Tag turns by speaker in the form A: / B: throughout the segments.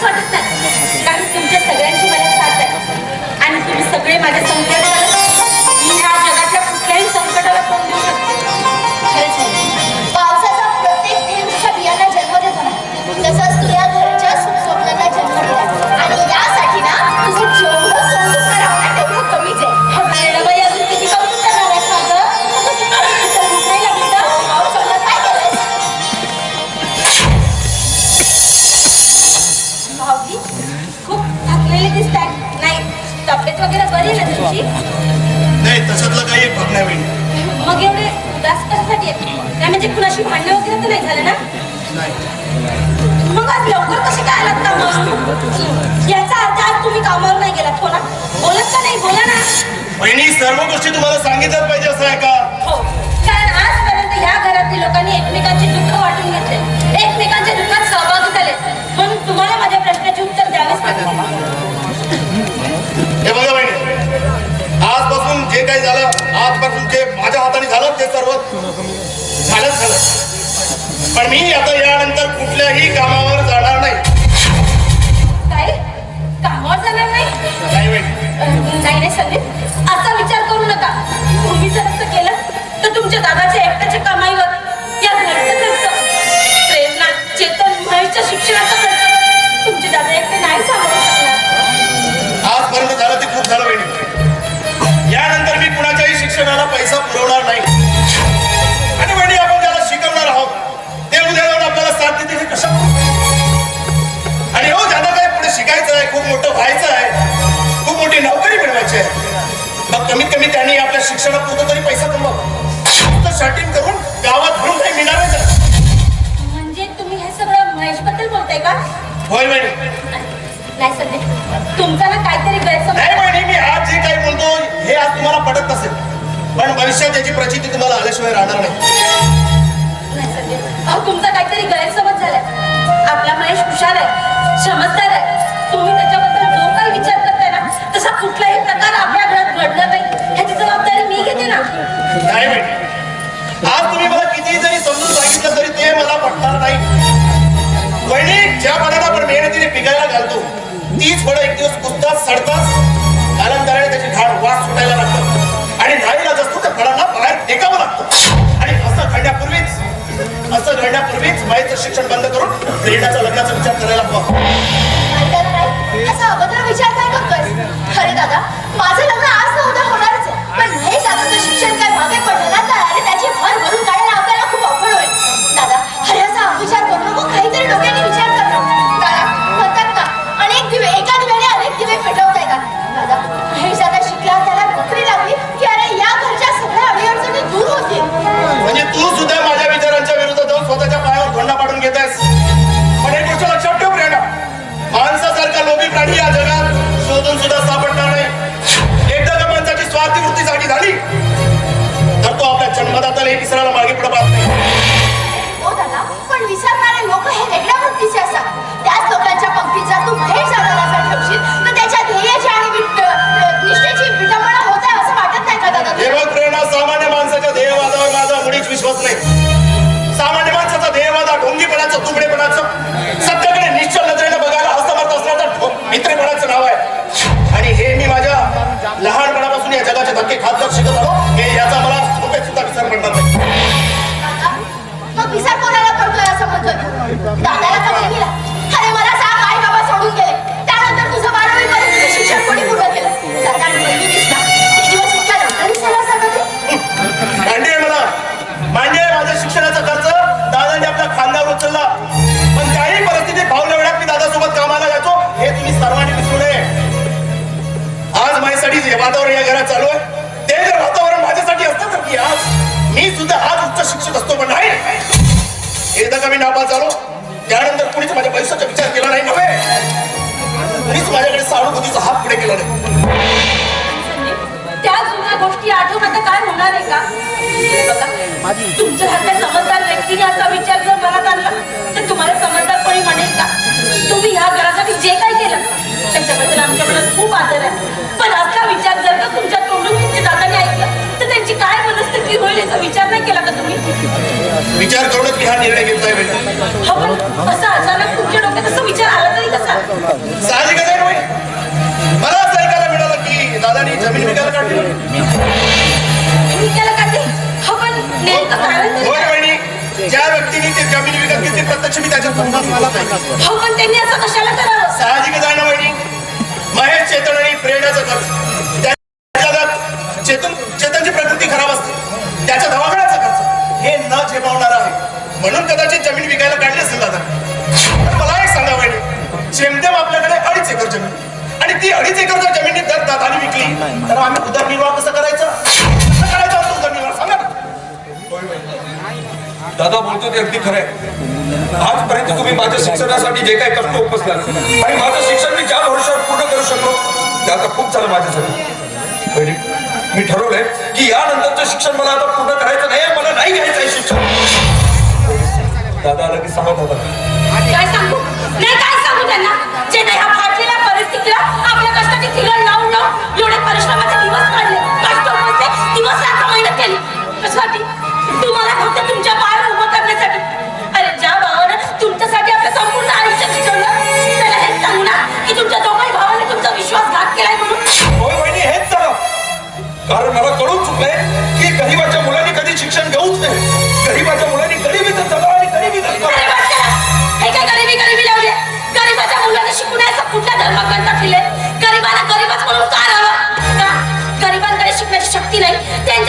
A: असं वाटत नाही कारण तुमच्या सगळ्या म्हणजे कुणाशी भांडणं मग लवकर कसे काय आलात याचा तुम्ही कामावर नाही गेलात हो नाही? बोला ना.
B: सर्व गोष्टी तुम्हाला सांगितल्याच
A: हो. या घरातील लोकांनी एकमेकांचे दुःख वाटून घेतले. एकमेकांच्या दुःखात सहभागी झाले. म्हणून तुम्हाला माझ्या प्रश्नाचे उत्तर द्यावेच लागेल.
B: हे बघा बहिणी आजपासून जे काही झालं आजपासून जे दाखलच पण मी आता यानंतर कुठल्याही कामावर जाणार नाही.
A: काय कामावर जाणार नाही?
B: नाही
A: नाही संदीप. असा विचार करू नका. तुम्ही जर असं केलं तर तुमच्या दादाच्या एकट्याच्या कमाईवर
B: शिक्षणात कुठं तरी पैसा कमवा शॉटिंग करून गावात म्हणून काही मिळणार नाही
A: म्हणजे तुम्ही हे सगळं महेशबद्दल बोलताय का?
B: होय
A: मॅडम ना काहीतरी
B: मी आज जे काही बोलतो हे आज तुम्हाला पडत नसेल. पण भविष्यात याची प्रचिती तुम्हाला आल्याशिवाय राहणार नाही.
A: तुमचा काहीतरी गैरसमज आपला महेश हुशार आहे. समजदार
B: बाईचं शिक्षण बंद करून प्रेरणाचा लग्नाचा विचार करायला हवा.
C: असा विचार काय करतोय अरे दादा माझं
B: तुमच्यासाठी जे वातावरण या घरात चालू आहे ते जर वातावरण माझ्यासाठी असतं तर की आज मी सुद्धा आज उच्च शिक्षित असतो पण नाही एकदा का मी नापास झालो त्यानंतर कुणीच माझ्या पैशाचा विचार केला नाही नव्हे. कुणीच माझ्याकडे सहानुभूतीचा हात पुढे केला नाही.
A: त्या जुन्या गोष्टी आठवून आता काय होणार आहे का? हे तुमच्यासारख्या समजदार व्यक्तीने असा विचार जर मनात आणला तर तुम्हाला समजदारपणे म्हणेल का? तुम्ही ह्या घरासाठी जे काही केलं त्याच्याबद्दल आमच्या मनात खूप आदर आहे. याचा विचार नाही केला का तुम्ही?
B: विचार करूनच मी हा निर्णय घेतलाय बेटा
A: हा पण असा अचानक तुमच्या डोक्यात असा विचार आला तरी कसा?
B: साहजिकच आहे ना बाई. मला असं ऐकायला मिळालं की दादानी जमीन विकायला काढली.
A: मी हा पण नेमकं कारण तरी
B: होय
A: काय?
B: बहिणी ज्या व्यक्तीने ते जमीन विकत घेतली प्रत्यक्ष मी त्याच्या पाहिजे
A: हो पण त्यांनी असं कशाला करावं?
B: साहजिकच आहे ना बहिणी महेश चेतन आणि प्रेरणाचं खर्च त्या जगात चेतन त्याच्या दवाखान्याचा खर्च. हे न झेपावणार आहे. म्हणून कदाचित जमीन विकायला काढली असेल दादा. मला एक सांगा बहिणी जेमतेम आपल्याकडे अडीच एकर जमीन. आणि ती अडीच एकर जर जमीन दर दादाने विकली तर आम्ही उदरनिर्वाह कसं करायचं? करायचं उदरनिर्वाह सांगा ना.
D: दादा बोलतो ते अगदी खरंय आजपर्यंत तुम्ही माझ्या शिक्षणासाठी जे काही कष्ट उपसला आणि माझं शिक्षण मी ज्या वर्षात पूर्ण करू शकलो. ते आता खूप झालं माझ्यासाठी. मी ठरवलंय की यानंतरचं शिक्षण मला आता पूर्ण करायचं नाही मला नाही घ्यायचं आहे शिक्षण. दादा आलं की सांगत होता
A: काय सांगू? नाही काय सांगू त्यांना? जे नाही ह्या फाटलेल्या परिस्थितीला आपल्या कष्टाची थिगळ लावून लावून एवढे परिश्रमाचे दिवस काढले. कष्ट दिवस रात्र मेहनत केली. कशासाठी? today. Then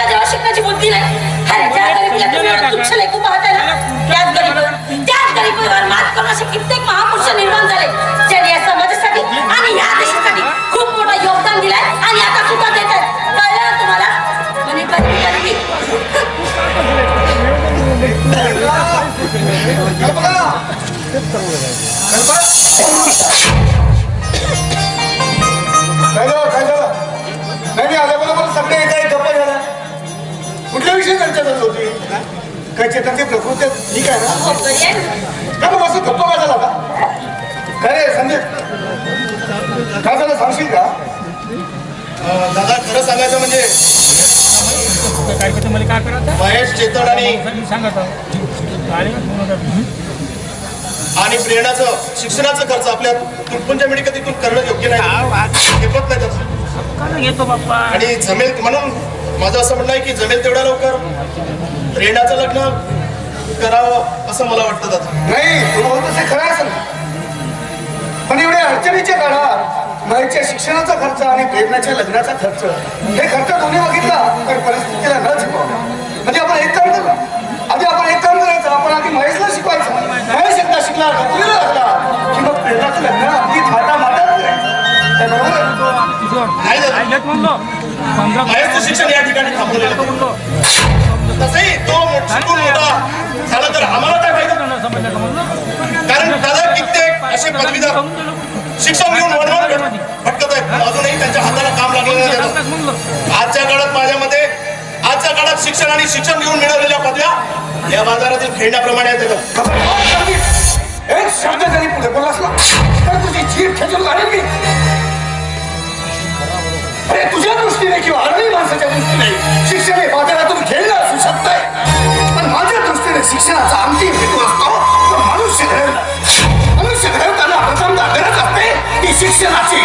A: काय
E: चेतनची प्रकृती ठीक आहे ना? मग असं गप्पा का झाला का काय रे संदीप? काय झालं सांगशील का?
B: दादा खरं सांगायचं म्हणजे
F: काय करते मला काय करायचं
B: महेश चेतन आणि
F: आणि
B: प्रेरणाचं शिक्षणाचा खर्च आपल्या तुटपुंच्या मिळकतीतून करणं योग्य नाही.
F: येतो बाप्पा?
B: आणि जमेल म्हणून माझं असं म्हणणं आहे की जमेल तेवढ्या लवकर. रेंडाचं लग्न करावं असं मला वाटतं दादा.
E: नाही तू म्हणत खरं असेल. पण एवढ्या अडचणीच्या काळात माईच्या शिक्षणाचा खर्च आणि प्रेरणाच्या लग्नाचा खर्च. हे खर्च दोन्ही बघितला तर परिस्थितीला न झेपावं
B: नाही शिक्षण या ठिकाणी थांबवलेलं. तसंही तो शिकून मोठा झाला तर आम्हाला काय
F: म्हणलं
B: कारण दादा कित्येक असे पदवीधर शिक्षण घेऊन वडवड भटकत आहेत. अजूनही त्यांच्या हाताला काम लागलेलं नाही आजच्या काळात माझ्यामध्ये आजच्या काळात शिक्षण आणि शिक्षण घेऊन मिळवलेल्या पदव्या या बाजारातील खेळण्याप्रमाणे आहेत
E: एक शब्द जरी पुढे बोललास ना तर तुझी जीभ खेचून काढेल मी. तुझ्या दृष्टीने किंवा अरबी माणसाच्या दृष्टीने शिक्षण हे बाजारातून खेळणं असू शकतंय. पण माझ्या दृष्टीने शिक्षणाचा अंतिम हेतू असतो तो मनुष्य घडवणं. मनुष्य घडवताना प्रथमता गरज असते ती शिक्षणाची.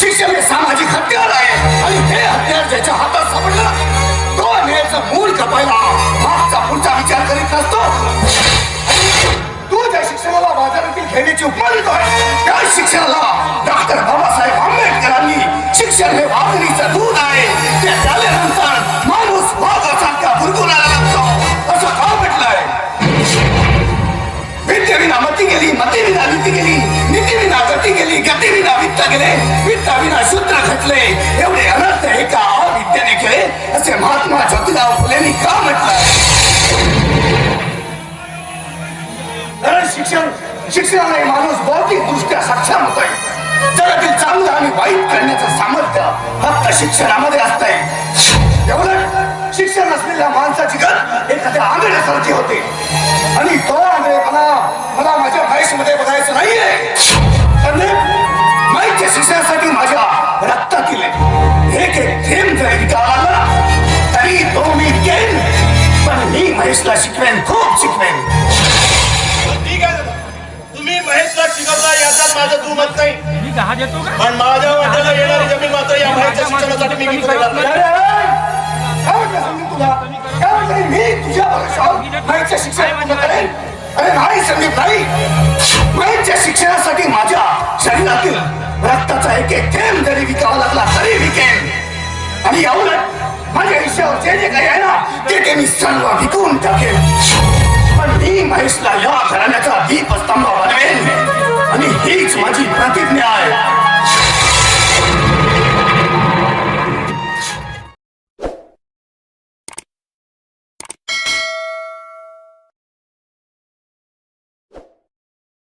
E: शिक्षण हे सामाजिक हत्यार आहे आणि हे हत्यार ज्याच्या हातात सापडलं तो अन्यायाचं मूळ कपायला मागचा पुढचा विचार करीत नसतो. तू ज्या शिक्षणाला बाजारातील खेळण्याची उपमा देतोय त्या शिक्षणाला डॉक्टर बाबासाहेब शिक्षण हे वाघिणीचं दूध आहे ते झाल्यानंतर माणूस भागासारख्या बुरबुराला लागतो असं का म्हटलंय विद्येविना मती गेली मती विना नीती गेली नीती विना गती गेली गती विना वित्त गेले वित्ताविना शूद्र घटले एवढे अनर्थ एका अविद्येने केले असे महात्मा ज्योतिराव फुलेंनी का म्हटलंय कारण शिक्षण शिक्षणाने माणूस बौद्धिक दृष्ट्या सक्षम होतोय शिक्षणामध्ये शिक्षणामध्ये असतंय. एवढं शिक्षण नसलेल्या माणसाची गत एखाद्या आंधळ्यासारखी होते. आणि तो आंधळेपणा मला माझ्या मध्ये बघायचं नाहीये. माईच्या शिक्षणासाठी माझ्या रक्तातील एक एक थेंब जरी विकावा तरी तो मी घेईन पण मी महेशला शिकवेन खूप शिकवेन.
B: ठीक आहे तुम्ही महेशला शिकवता याचा माझं दुमत नाही.
F: दहा देतो का?
B: पण माझ्या वाट्याला येणारी जमीन मात्र या महेशच्या शिक्षणासाठी मी विकू देणार नाही.
E: काय म्हटलं संदीप तुला? काय म्हटलं? मी तुझ्या भरोशावर माईच्या शिक्षण पूर्ण करेन? अरे नाही संदीप नाही माईच्या शिक्षणासाठी माझ्या शरीरातील रक्ताचा एक एक थेंब जरी विकावा लागला तरी विकेन. आणि याउलट माझ्या आयुष्यावर जे जे काही आहे ना ते ते मी सर्व विकून टाकेन. पण मी महेशला या घराण्याचा दीपस्तंभ बनवेन. हीच माझी प्रतिज्ञा आहे